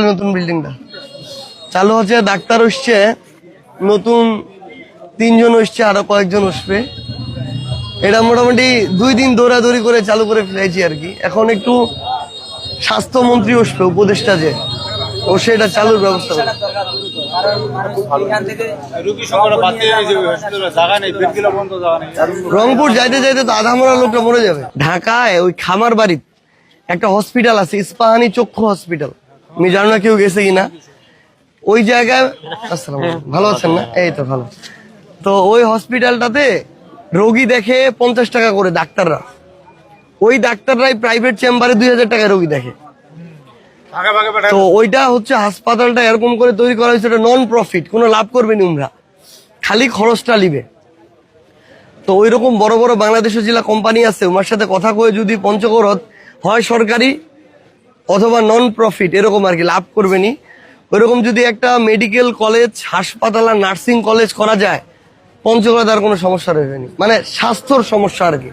হাসপাতালের নতুন বিল্ডিংটা চালু হচ্ছে ডাক্তার আসছে নতুন তিনজন আসছে আরও কয়েকজন আসবে। এটা মোটামুটি দুই দিন দৌড়াদৌড়ি করে চালু করে ফেলেছি আর কি। এখন একটু স্বাস্থ্যমন্ত্রী আসবে উপদেষ্টা যে। ও সেটা চালুর ব্যবস্থা রংপুর যাইতে যাইতে তো আধা মরা লোকটা মরে যাবে। ঢাকায় ওই খামার বাড়ির একটা হসপিটাল আছে ইস্পাহানি চক্ষু হসপিটাল আমি জানো না কেউ গেছে কিনা। ওই জায়গায় আসসালামু। ভালো আছেন না? এই তো ভালো। তো ওই হসপিটালটাতে রোগী দেখে পঞ্চাশ টাকা করে ডাক্তাররা। ওই ডাক্তাররাই প্রাইভেট চেম্বারে দুই হাজার টাকায় রোগী দেখে। তো ওইটা হচ্ছে হাসপাতালটা এরকম করে তৈরি করা হয়েছে এটা নন প্রফিট কোনো লাভ করবে না উমরা। খালি খরচটা নিবে। তো ওই রকম বড় বড় বাংলাদেশের জেলা কোম্পানি আছে ওনার সাথে কথা কয়ে যদি পঞ্চগড় হয় সরকারি অথবা নন প্রফিট এরকম আর কি, লাভ করবেনি ওইরকম যদি একটা মেডিকেল কলেজ হাসপাতাল আর নার্সিং কলেজ করা যায়, পঞ্চগড়ে তার কোনো সমস্যা রয়েছে মানে স্বাস্থ্যর সমস্যা আর কি।